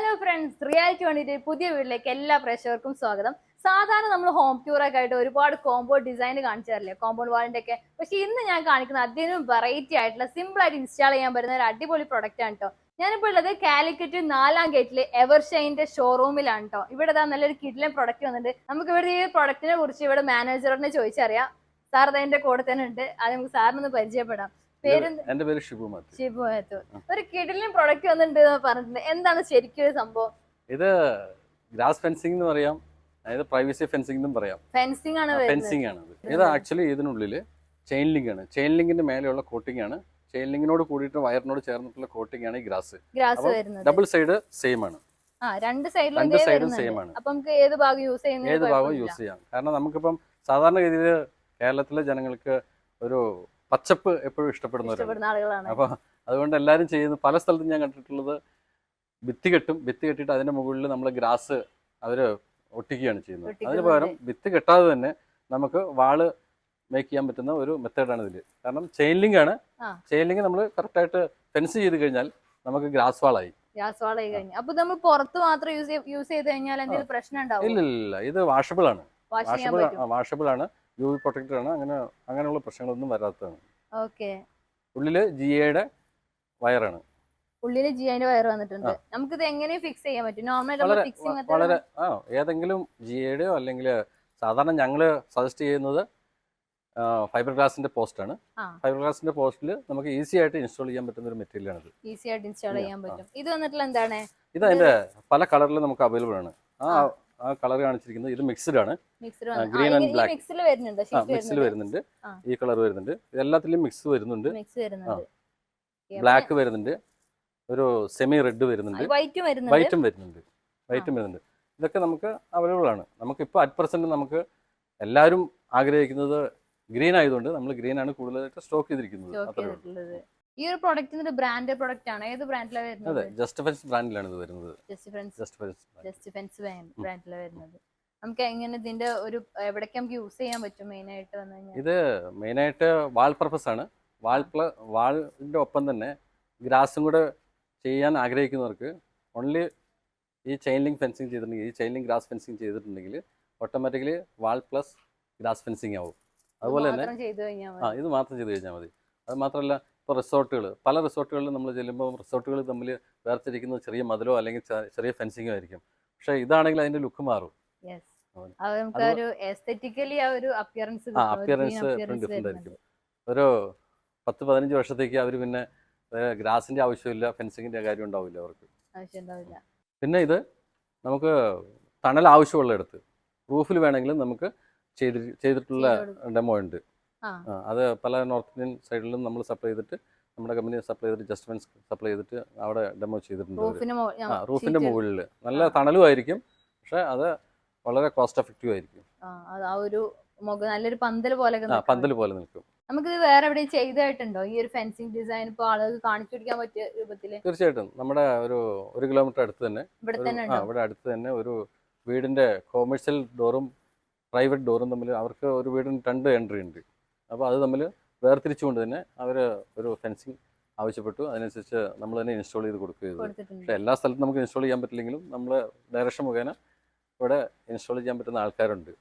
Hello friends reality വേണ്ടിയിട്ട് പുതിയ വീട്ടിലേക്ക് എല്ലാ പ്രേക്ഷകർക്കും സ്വാഗതം. സാധാരണ നമ്മൾ ഹോം ട്യൂറൊക്കെ ആയിട്ട് ഒരുപാട് കോമ്പൗണ്ട് ഡിസൈൻ കാണിച്ചാറില്ലേ കോമ്പൗണ്ട് വാളിന്റെ ഒക്കെ. പക്ഷെ ഇന്ന് ഞാൻ കാണിക്കുന്ന അതിനും വെറൈറ്റി ആയിട്ടുള്ള സിമ്പിൾ ആയിട്ട് ഇൻസ്റ്റാൾ ചെയ്യാൻ പറ്റുന്ന ഒരു അടിപൊളി പ്രൊഡക്റ്റ് ആണ് കേട്ടോ ഞാനിപ്പോൾ ഉള്ളത് കാലിക്കറ്റ് നാലാം ഗേറ്റിലെ എവർഷൈന്റെ ഷോറൂമിലാണ് കേട്ടോ ഇവിടെ ഇതാ നല്ലൊരു കിഡിലെ പ്രൊഡക്റ്റ് വന്നിട്ടുണ്ട്. നമുക്ക് ഇവിടെ ഈ പ്രൊഡക്റ്റിനെ കുറിച്ച് ഇവിടെ മാനേജറിനെ ചോദിച്ചറിയാം. സാർ അതിന്റെ കൂടെ തന്നെ ഉണ്ട്. അത് നമുക്ക് സാറിനൊന്ന് പരിചയപ്പെടാം. പേര് എന്റെ പേര് ഷിബു മാത്യു. ഷിബു മാത്യു. ഒരു കിഡിലും പ്രൊഡക്റ്റ് വന്നിട്ടുണ്ട് പറഞ്ഞിട്ടുണ്ട് എന്താണ് ശരിക്കും സംഭവം? ഇത് ഗ്രാസ് ഫെൻസിംഗ് എന്ന് പറയാം. അതായത് പ്രൈവസി ഫെൻസിംഗ് എന്നും പറയാം. ഫെൻസിംഗ് ആണ് ഫെൻസിംഗ് ആണ് ഇത് ആക്ച്വലി ഇതിനുള്ളിൽ ചെയിൻ ലിങ്ക് ആണ്. ചെയിൻ ലിങ്കിന്റെ മേലെയുള്ള കോട്ടിംഗ് ആണ്. ചെയിൻ ലിങ്കിനോട് കൂടിയിട്ട് വയറിനോട് ചേർന്നിട്ടുള്ള കോട്ടിംഗ് ആണ് ഈ ഗ്രാസ്. ഗ്രാസ് വരുന്നത്. ഡബിൾ സൈഡ് സെയിം ആണ്. രണ്ട് സൈഡും സെയിം ആണ്. ഏത് ഭാഗം യൂസ് ചെയ്യാം. കാരണം നമുക്കിപ്പം സാധാരണഗതിയിൽ കേരളത്തിലെ ജനങ്ങൾക്ക് ഒരു പച്ചപ്പ് എപ്പോഴും ഇഷ്ടപ്പെടുന്നവരാണ്. ഇഷ്ടപ്പെടുന്ന ആളുകളാണ്. അപ്പൊ അതുകൊണ്ട് എല്ലാവരും ചെയ്യുന്ന പല സ്ഥലത്തും ഞാൻ കണ്ടിട്ടുള്ളത് ഭിത്തി കെട്ടും. ഭിത്തി കെട്ടിയിട്ട് അതിന്റെ മുകളിൽ നമ്മൾ ഗ്രാസ് അവർ ഒട്ടിക്കുകയാണ് ചെയ്യുന്നത്. അതിന്. പകരം ഭിത്തി കെട്ടാതെ തന്നെ നമുക്ക് വാൾ മേക്ക് ചെയ്യാൻ പറ്റുന്ന ഒരു മെത്തേഡാണ് ഇതിൽ. കാരണം ചെയിൻ ലിങ്ക് ആണ്. ചെയിൻ ലിങ്ക് നമ്മൾ കറക്റ്റായിട്ട് ഫെൻസ് ചെയ്ത് കഴിഞ്ഞാൽ നമുക്ക് ഗ്രാസ് വാളായി. ഗ്യാസ് വാളായി കഴിഞ്ഞു അപ്പൊ നമ്മൾ പുറത്ത് മാത്രം യൂസ് യൂസ് ചെയ്ത് കഴിഞ്ഞാൽ എന്തെങ്കിലും പ്രശ്നം ഉണ്ടാവും ഇല്ല ഇല്ല ഇത് വാഷബിൾ ആണ്. വാഷബിൾ ആണ്. യു വി പ്രൊട്ടക്റ്റഡ് ആണ് അങ്ങനെ അങ്ങനെയുള്ള പ്രശ്നങ്ങളൊന്നും വരാത്തതാണ്. ഓക്കെ. ഉള്ളിൽ ജി എയുടെ വയറാണ്. ഉള്ളിൽ ജി എന്റെ വയർ വന്നിട്ടുണ്ട്. നമുക്ക് ഇത് എങ്ങനെ ഫിക്സ് ചെയ്യാൻ പറ്റും? നോർമൽ വളരെ ആ ഏതെങ്കിലും ജി എയുടെയോ അല്ലെങ്കിൽ സാധാരണ ഞങ്ങൾ സജസ്റ്റ് ചെയ്യുന്നത് ഫൈബർ ഗ്ലാസിന്റെ പോസ്റ്റ് ആണ്. ഫൈബർ ഗ്ലാസിന്റെ പോസ്റ്റിൽ നമുക്ക് ഈസി ആയിട്ട് ഇൻസ്റ്റാൾ ചെയ്യാൻ പറ്റുന്ന ഒരു മെറ്റീരിയൽ ആണ് ഇത് ഈസി ആയിട്ട് ഇൻസ്റ്റാൾ ചെയ്യാൻ പറ്റും. ഇത് വന്നിട്ടുള്ള എന്താണ്? ഇത് അതിന്റെ പല കളറിലും നമുക്ക് അവൈലബിൾ ആണ്. ആ. ആ. കളർ കാണിച്ചിരിക്കുന്നത് ഇത് മിക്സ്ഡ് ആണ്. Green and black. മിക്സിൽ വരുന്നുണ്ട്. ഈ കളർ വരുന്നുണ്ട്. എല്ലാത്തിലും മിക്സ് വരുന്നുണ്ട്. ബ്ലാക്ക് വരുന്നുണ്ട്. ഒരു സെമി റെഡ് വരുന്നുണ്ട്. വൈറ്റും വരുന്നുണ്ട്. വൈറ്റും വരുന്നുണ്ട്. ഇതൊക്കെ നമുക്ക് അവൈലബിൾ ആണ്. നമുക്ക് ഇപ്പോൾ അറ്റ് പ്രസന്റ് നമുക്ക് എല്ലാവരും ആഗ്രഹിക്കുന്നത് ഗ്രീൻ ആയതുകൊണ്ട് നമ്മൾ ഗ്രീൻ ആണ് കൂടുതലായിട്ട് സ്റ്റോക്ക് ചെയ്തിരിക്കുന്നത്. അത്രേ ഈ ഒരു പ്രൊഡക്റ്റിന്റെ ബ്രാൻഡ് പ്രോഡക്റ്റ് ആണ്. ഏത് ബ്രാൻഡിലാണ് അതെ വരുന്നത് ജസ്റ്റ് ഫെൻസ് ബ്രാൻഡിലാണ് ഇത് വരുന്നത്. Just fence just fence just fence ബ്രാൻഡിലാണ് വരുന്നത്. നമുക്ക് എങ്ങനെ ഇതിന്റെ ഒരു എവിടേക്ക് നമുക്ക് യൂസ് ചെയ്യാൻ പറ്റും മെയിൻ ആയിട്ട് വന്നു കഴിഞ്ഞാൽ? ഇത് മെയിൻ ആയിട്ട് വാൾ പർപ്പസ് ആണ്. വാൾ പ്ല വാളിന്റെ ഒപ്പം തന്നെ ഗ്രാസും കൂടെ ചെയ്യാൻ ആഗ്രഹിക്കുന്നവർക്ക് ഓൺലി ഈ ചെയിൻ ലിങ്ക് ഫെൻസിങ് ചെയ്തിട്ടുണ്ടെങ്കിൽ ഈ ചെയിൻ ലിങ്ക് ഗ്രാസ് ഫെൻസിങ് ചെയ്തിട്ടുണ്ടെങ്കിൽ automatically wall plus grass fencing ആവും. അതുപോലെ തന്നെ ആ ഇത് മാത്രം ചെയ്ത് കഴിഞ്ഞാൽ മതി. അത് മാത്രമല്ല ഇപ്പോൾ റിസോർട്ടുകൾ പല റിസോർട്ടുകളിലും നമ്മൾ ചെല്ലുമ്പോൾ റിസോർട്ടുകൾ തമ്മിൽ വേർതിരിക്കുന്നത് ചെറിയ മതിലോ അല്ലെങ്കിൽ ചെറിയ ഫെൻസിങ്ങോ ആയിരിക്കും. പക്ഷേ ഇതാണെങ്കിൽ അതിന്റെ ലുക്ക് മാറും. അപ്പിയറൻസ് ഡിഫറെന്റ് ആയിരിക്കും. ഒരു പത്ത് പതിനഞ്ച് വർഷത്തേക്ക് അവർ പിന്നെ ഗ്രാസിന്റെ ആവശ്യമില്ല ഫെൻസിങ്ങിന്റെ കാര്യം ഉണ്ടാവില്ല അവർക്ക്. പിന്നെ ഇത് നമുക്ക് തണൽ ആവശ്യമുള്ളിടത്ത് റൂഫിൽ വേണമെങ്കിലും നമുക്ക് ചെയ്തിട്ടുള്ള ഡെമോ ഉണ്ട്. അത് പല നോർത്ത് ഇന്ത്യൻ സൈഡിലും നമ്മൾ സപ്ലൈ ചെയ്തിട്ട് നമ്മുടെ കമ്പനി സപ്ലൈ ചെയ്തിട്ട് ജസ്റ്റ് ഫെൻസ് സപ്ലൈ ചെയ്തിട്ട് അവിടെ ഡെമോ ചെയ്തിട്ടുണ്ട് റൂഫിന്റെ മുകളിൽ നല്ല. തണലും ആയിരിക്കും പക്ഷെ അത് വളരെ കോസ്റ്റ് എഫക്റ്റീവ് ആയിരിക്കും. ആ ഒരു നല്ലൊരു പന്തൽ പോലെ പന്തൽ പോലെ നിൽക്കും. നമുക്ക് വേറെ എവിടെയും ചെയ്തായിട്ടുണ്ടോ? ഈ ഒരു ഫെൻസിങ് ഡിസൈൻ ഇപ്പൊ ആളുകൾക്ക് കാണിച്ചു കൊടുക്കാൻ പറ്റിയ രൂപത്തിൽ? തീർച്ചയായിട്ടും. നമ്മുടെ ഒരു ഒരു കിലോമീറ്റർ അടുത്ത് തന്നെ ഇവിടെ അടുത്ത് തന്നെ ഒരു വീടിന്റെ കൊമേഴ്ഷ്യൽ ഡോറും പ്രൈവറ്റ് ഡോറും തമ്മിൽ അവർക്ക് ഒരു വീടിന് രണ്ട് എൻട്രി ഉണ്ട്. അപ്പോൾ അത് തമ്മിൽ വേർതിരിച്ചുകൊണ്ട് തന്നെ അവർ ഒരു ഫെൻസിങ് ആവശ്യപ്പെട്ടു. അതിനനുസരിച്ച് നമ്മൾ തന്നെ ഇൻസ്റ്റാൾ ചെയ്ത് കൊടുക്കുക പക്ഷേ എല്ലാ സ്ഥലത്തും നമുക്ക് ഇൻസ്റ്റാൾ ചെയ്യാൻ പറ്റില്ലെങ്കിലും നമ്മൾ ഡയറക്ഷൻ മുഖേന ഇവിടെ ഇൻസ്റ്റാൾ ചെയ്യാൻ പറ്റുന്ന ആൾക്കാരുണ്ട്.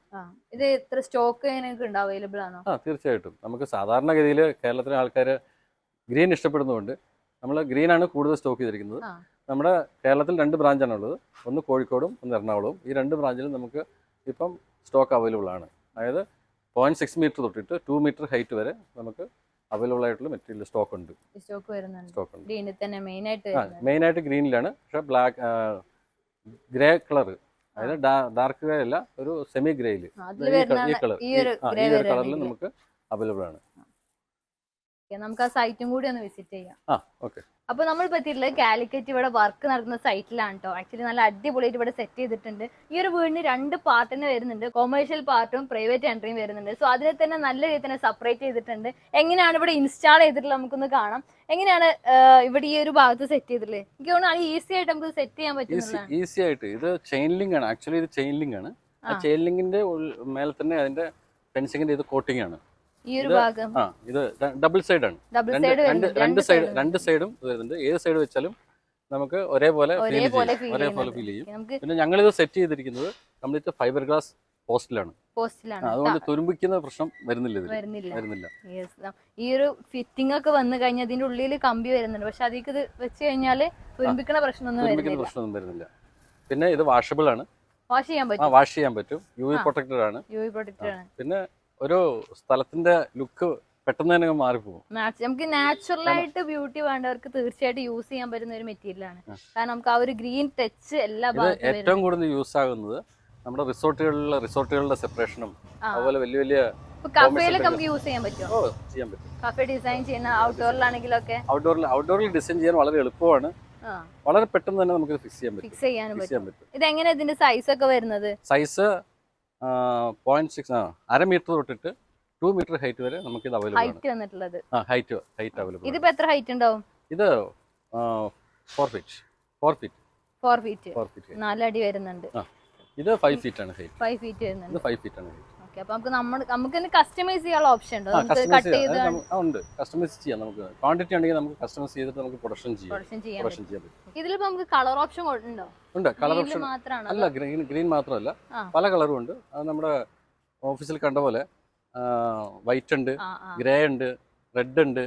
ഇത് എത്ര സ്റ്റോക്ക് ഉണ്ട് അവൈലബിൾ ആണോ? ആ തീർച്ചയായിട്ടും. നമുക്ക് സാധാരണഗതിയിൽ കേരളത്തിലെ ആൾക്കാർ ഗ്രീൻ ഇഷ്ടപ്പെടുന്നതുകൊണ്ട് നമ്മൾ ഗ്രീൻ ആണ് കൂടുതൽ സ്റ്റോക്ക് ചെയ്തിരിക്കുന്നത്. നമ്മുടെ കേരളത്തിൽ രണ്ട് ബ്രാഞ്ചാണ് ഉള്ളത്. ഒന്ന് കോഴിക്കോടും ഒന്ന് എറണാകുളവും. ഈ രണ്ട് ബ്രാഞ്ചിലും നമുക്ക് ഇപ്പം സ്റ്റോക്ക് അവൈലബിൾ ആണ്. അതായത് പോയിന്റ് സിക്സ് മീറ്റർ തൊട്ടിട്ട് ടു മീറ്റർ ഹൈറ്റ് വരെ നമുക്ക് അവൈലബിൾ ആയിട്ടുള്ള മെറ്റീരിയൽ സ്റ്റോക്ക് ഉണ്ട്. സ്റ്റോക്ക് വരുന്നുണ്ട്. സ്റ്റോക്ക് ഉണ്ട്. ഗ്രീനിൽ തന്നെ മെയിൻ ആയിട്ട് ആ വരുന്നത് മെയിനായിട്ട് ഗ്രീനിലാണ് പക്ഷേ ബ്ലാക്ക് ഗ്രേ കളർ അതായത് ഡാർക്ക് ഗ്രേ അല്ല ഒരു സെമി ഗ്രേയിൽ ഈ കളർ ഈ ഒരു കളറിൽ നമുക്ക് അവൈലബിൾ ആണ്. നമുക്ക് ആ സൈറ്റും കൂടി ഒന്ന് വിസിറ്റ് ചെയ്യാം. ആ ഓക്കെ അപ്പൊ നമ്മൾ പറ്റിയിട്ടുള്ളത് കാലിക്കറ്റ് ഇവിടെ വർക്ക് നടക്കുന്ന സൈറ്റിലാണ് കേട്ടോ ആക്ച്വലി നല്ല അടിപൊളിയായിട്ട് ഇവിടെ സെറ്റ് ചെയ്തിട്ടുണ്ട്. ഈ ഒരു വീടിന് രണ്ട് പാർട്ടിന് വരുന്നുണ്ട്. കൊമേഴ്ഷ്യൽ പാർട്ടും പ്രൈവറ്റ് എൻട്രിയും വരുന്നുണ്ട്. സോ അതിനെ തന്നെ നല്ല രീതിയിൽ തന്നെ സെപ്പറേറ്റ് ചെയ്തിട്ടുണ്ട്. എങ്ങനെയാണ് ഇവിടെ ഇൻസ്റ്റാൾ ചെയ്തിട്ടുള്ളത് നമുക്കൊന്ന് കാണാം. എങ്ങനെയാണ് ഇവിടെ ഈ ഒരു ഭാഗത്ത് സെറ്റ് ചെയ്തിട്ടുള്ളത്? എനിക്ക് തോന്നുന്നു ഈസി ആയിട്ട് നമുക്ക് സെറ്റ് ചെയ്യാൻ പറ്റും ഈസി ആയിട്ട്. ഇത് ചെയിൻ ലിങ്ക് ആണ്. ആക്ച്വലി ഇത് ചെയിൻ ലിങ്ക് ആണ്. ആ. ആ. ചെയിൻ ലിങ്കിന്റെ മേലെ തന്നെ അതിന്റെ ഫെൻസിങ്ങിന്റെ ഇത് കോട്ടിംഗ് ആണ്. ഈ ഒരു ഭാഗം. ആ ഇത് ഡബിൾ സൈഡ് ആണ്. ഡബിൾ സൈഡ് രണ്ട് സൈഡ് രണ്ട് സൈഡും വരുന്നുണ്ട്. ഏത് സൈഡ് വെച്ചാലും നമുക്ക് ഒരേപോലെ ഫീൽ ഒരേപോലെ ചെയ്യും. ഫീൽ ഒരേപോലെ ഫീൽ ചെയ്യും. പിന്നെ ഞങ്ങൾ ഇത് സെറ്റ് ചെയ്തിരിക്കുന്നത് കംപ്ലീറ്റ് ഫൈബർ ഗ്ലാസ് പോസ്റ്റിലാണ് അതുകൊണ്ട് തുരുമ്പിക്കുന്ന പ്രശ്നം വരുന്നില്ല വരുന്നില്ല. ഈ ഒരു ഫിറ്റിംഗ് ഒക്കെ വന്നു കഴിഞ്ഞാൽ അതിന്റെ ഉള്ളിൽ കമ്പി വരുന്നുണ്ട്. പക്ഷെ അതിലേക്ക് ഇത് വെച്ച് കഴിഞ്ഞാൽ തുരുമ്പിക്കുന്ന പ്രശ്നമൊന്നും പ്രശ്നമൊന്നും വരുന്നില്ല. പിന്നെ ഇത് വാഷബിൾ ആണ്. വാഷ് ചെയ്യാൻ പറ്റും. വാഷ് ചെയ്യാൻ പറ്റും. യു വി പ്രൊട്ടക്റ്റഡ് ആണ്. യു വി പ്രൊട്ടക്റ്റഡ് ആണ്. പിന്നെ ഒരു സ്ഥലത്തിന്റെ ലുക്ക് പെട്ടെന്ന് തന്നെ മാറിപ്പോകും. നമുക്ക് നാച്ചുറൽ ആയിട്ട് ബ്യൂട്ടി വേണ്ടവർക്ക് തീർച്ചയായിട്ടും യൂസ് ചെയ്യാൻ പറ്റുന്ന ഒരു മെറ്റീരിയൽ ആണ്. കാരണം നമുക്ക് ആ ഒരു ഗ്രീൻ ടച്ച് എല്ലാ ഏറ്റവും കൂടുതൽ യൂസ് ആകുന്നത് നമ്മുടെ റിസോർട്ടുകളിലെ റിസോർട്ടുകളുടെ സെപ്പറേഷനും അതുപോലെ വലിയ വലിയ കഫേയിലൊക്കെ നമുക്ക് യൂസ് ചെയ്യാൻ പറ്റുമോ? ചെയ്യാൻ പറ്റും. കഫേ ഡിസൈൻ ചെയ്യുന്ന ഔട്ട്ഡോറിലാണെങ്കിലൊക്കെ ഔട്ട്ഡോറിൽ ഔട്ട്ഡോറിൽ ഡിസൈൻ ചെയ്യാൻ വളരെ എളുപ്പമാണ്. വളരെ പെട്ടെന്ന് തന്നെ നമുക്ക് ഫിക്സ് ചെയ്യാൻ പറ്റും. ഫിക്സ് ചെയ്യാൻ പറ്റും. ഇത് എങ്ങനെ ഇതിന്റെ സൈസ് ഒക്കെ വരുന്നത്? സൈസ് പോയിന്റ് സിക്സ് അര മീറ്റർ തൊട്ടിട്ട് ടു മീറ്റർ ഹൈറ്റ് വരെ നമുക്ക് ഇത് അവൈലബിൾ ഹൈറ്റ് വന്നിട്ടുള്ളത്. ആ ഹൈറ്റ് ഹൈറ്റ് അവൈലബിൾ ഇതിപ്പോ എത്ര ഹൈറ്റ് ഉണ്ടാവും? ഇത് four feet four feet four feet four feet നാലടി വരുന്നുണ്ട്. ഇത് ഫൈവ് ഫീറ്റ് ആണ് ഹൈറ്റ് ഫൈവ് ഫീറ്റ് വരുന്നുണ്ട്. ഫൈവ് ഫീറ്റ് ആണ് ഹൈറ്റ് ഓക്കെ അപ്പൊ നമുക്ക് നമ്മൾ നമുക്ക് കസ്റ്റമൈസ് ചെയ്യാനുള്ള ഓപ്ഷൻ ഉണ്ടോ. കട്ട് ചെയ്ത് ഉണ്ട്. കസ്റ്റമൈസ് ചെയ്യാം നമുക്ക്. ക്വാണ്ടിറ്റി ആണെങ്കിൽ നമുക്ക് കസ്റ്റമൈസ് ചെയ്തിട്ട് നമുക്ക് പ്രൊഡക്ഷൻ ചെയ്യാം. പ്രൊഡക്ഷൻ ചെയ്യാം പ്രൊഡക്ഷൻ ഇതിലിപ്പോ നമുക്ക് കളർ ഓപ്ഷൻ ഉണ്ടോ? ഉണ്ട്. കളർ ഓപ്ഷൻ അല്ല ഗ്രീൻ ഗ്രീൻ മാത്രമല്ല. പല കളറും ഉണ്ട്. അത് നമ്മുടെ ഓഫീസിൽ കണ്ട പോലെ വൈറ്റ് ഉണ്ട് ഗ്രേ ഉണ്ട് റെഡ് ഉണ്ട്.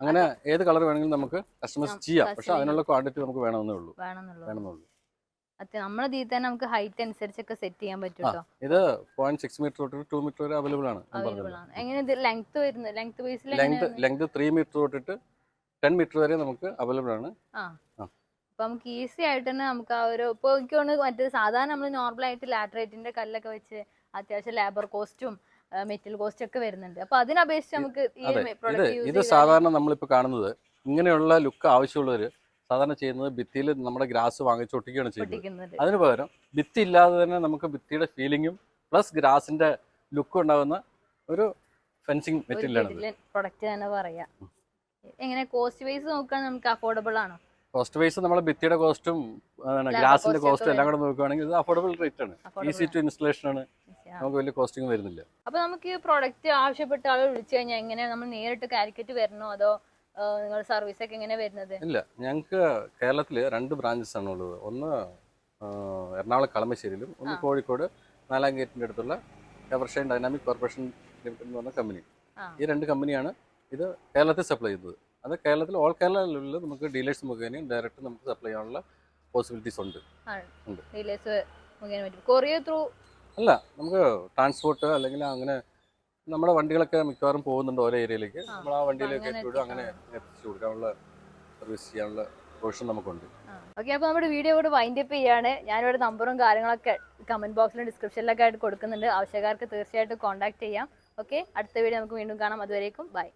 അങ്ങനെ ഏത് കളർ വേണമെങ്കിലും നമുക്ക് കസ്റ്റമൈസ് ചെയ്യാം. പക്ഷെ അതിനുള്ള ക്വാണ്ടിറ്റി നമുക്ക് വേണമെന്നേ ഉള്ളൂ. വേണമെന്നുള്ളൂ. നമ്മളെ ഇതിൽ തന്നെ നമുക്ക് ഹൈറ്റ് അനുസരിച്ചൊക്കെ സെറ്റ് ചെയ്യാൻ പറ്റും കേട്ടോ ഇത് പോയിന്റ് സിക്സ് മീറ്റർ തൊട്ടിട്ട് ടു മീറ്റർ വരെ അവൈലബിൾ ആണ് അവൈലബിൾ ആണ്. എങ്ങനെ ഇത് ലെങ്ത് വരുന്നത്? Length length length three metre തൊട്ടിട്ട് ടെൻ മീറ്റർ വരെ നമുക്ക് അവൈലബിൾ ആണ്. ആ. ആ. അപ്പൊ നമുക്ക് ഈസി ആയിട്ട് തന്നെ നമുക്ക് ആ ഒരു ഇപ്പൊ മറ്റേ സാധാരണ നമ്മൾ നോർമൽ ആയിട്ട് ലാറ്ററേറ്റിന്റെ കല്ലൊക്കെ വെച്ച് അത്യാവശ്യം ലേബർ കോസ്റ്റും മെറ്റൽ കോസ്റ്റും ഒക്കെ വരുന്നുണ്ട്. അപ്പൊ അതിനപേക്ഷിച്ച് നമുക്ക് ഇത് സാധാരണ നമ്മളിപ്പോ കാണുന്നത് ഇങ്ങനെയുള്ള ലുക്ക് ആവശ്യമുള്ളവർ സാധാരണ ചെയ്യുന്നത് ഭിത്തിയിൽ നമ്മുടെ ഗ്രാസ് വാങ്ങിച്ചൊട്ടിക്കുകയാണ് ചെയ്യുന്നത്. പൊട്ടിക്കുന്നത് അതിന് പകരം ഭിത്തി ഇല്ലാതെ തന്നെ നമുക്ക് ഭിത്തിയുടെ ഫീലിങ്ങും പ്ലസ് ഗ്രാസിന്റെ ലുക്കും ഉണ്ടാകുന്ന ഒരു ഫെൻസിങ് മെറ്റീരിയലാണ് പ്രൊഡക്റ്റ് തന്നെ പറയാം. എങ്ങനെ കോസ്റ്റ് വൈസ് നമുക്ക് അഫോർഡബിൾ ആണോ? കോസ്റ്റ് വൈസ് നമ്മുടെ ഭിത്തിയുടെ കോസ്റ്റും ഗ്ലാസിന്റെ ഗ്രാസിന്റെ കോസ്റ്റും എല്ലാം കൂടെ നോക്കുകയാണെങ്കിൽ ഇത് അഫോർഡബിൾ റേറ്റ് ആണ്. ഈസി ടു ഇൻസ്റ്റലേഷൻ ആണ്. നമുക്ക് വലിയ കോസ്റ്റിംഗ് വരുന്നില്ല. അപ്പൊ നമുക്ക് ഈ പ്രോഡക്റ്റ് ആവശ്യപ്പെട്ട ആൾ വിളിച്ചു കഴിഞ്ഞാൽ എങ്ങനെ നമ്മൾ നേരിട്ട് കാലിക്കറ്റ് വരണോ അതോ നിങ്ങൾ സർവീസ് ഒക്കെ എങ്ങനെ വരുന്നത്? ഇല്ല ഞങ്ങൾക്ക് കേരളത്തിൽ രണ്ട് ബ്രാഞ്ചസ് ആണ് ഉള്ളത്. ഒന്ന് എറണാകുളം കളമശ്ശേരിയിലും ഒന്ന് കോഴിക്കോട് നാലാം ഗേറ്റിന്റെ അടുത്തുള്ള എവർഷൈൻ ഡൈനാമിക് കോർപ്പറേഷൻ ലിമിറ്റഡ് എന്ന് പറഞ്ഞ കമ്പനി ഈ രണ്ട് കമ്പനിയാണ് ഇത് കേരളത്തിൽ സപ്ലൈ ചെയ്തത്. അത് കേരളത്തിൽ ഓൾ കേരള ലെവലിൽ നമുക്ക് ഡീലേഴ്സ് മുഖേനയും ഡയറക്റ്റ് നമുക്ക് സപ്ലൈ ചെയ്യാനുള്ള പോസിബിലിറ്റീസ് ഉണ്ട്. ഉണ്ട്. അല്ല നമുക്ക് ട്രാൻസ്പോർട്ട് അല്ലെങ്കിൽ അങ്ങനെ നമ്മുടെ വണ്ടികളൊക്കെ മിക്കവാറും പോകുന്നുണ്ട് ഓരോ ഏരിയയിലേക്ക്. നമ്മൾ ആ വണ്ടിയിലേക്ക് എത്തിവിടും അങ്ങനെ. എത്തിച്ചു കൊടുക്കാനുള്ള സർവീസ് ചെയ്യാനുള്ള പ്രൊവിഷൻ നമുക്കുണ്ട്. ഓക്കെ അപ്പോൾ നമ്മുടെ വീഡിയോ കൂടെ വൈൻഡ് അപ്പ് ചെയ്യാണ്. ഞാനിവിടെ നമ്പറും കാര്യങ്ങളൊക്കെ കമന്റ് ബോക്സിലും ഡിസ്ക്രിപ്ഷനിലൊക്കെ ആയിട്ട് കൊടുക്കുന്നുണ്ട്. ആവശ്യക്കാർക്ക് തീർച്ചയായിട്ടും കോൺടാക്ട് ചെയ്യാം. ഓക്കെ അടുത്ത വീഡിയോ നമുക്ക് വീണ്ടും കാണാം. അതുവരേക്കും ബൈ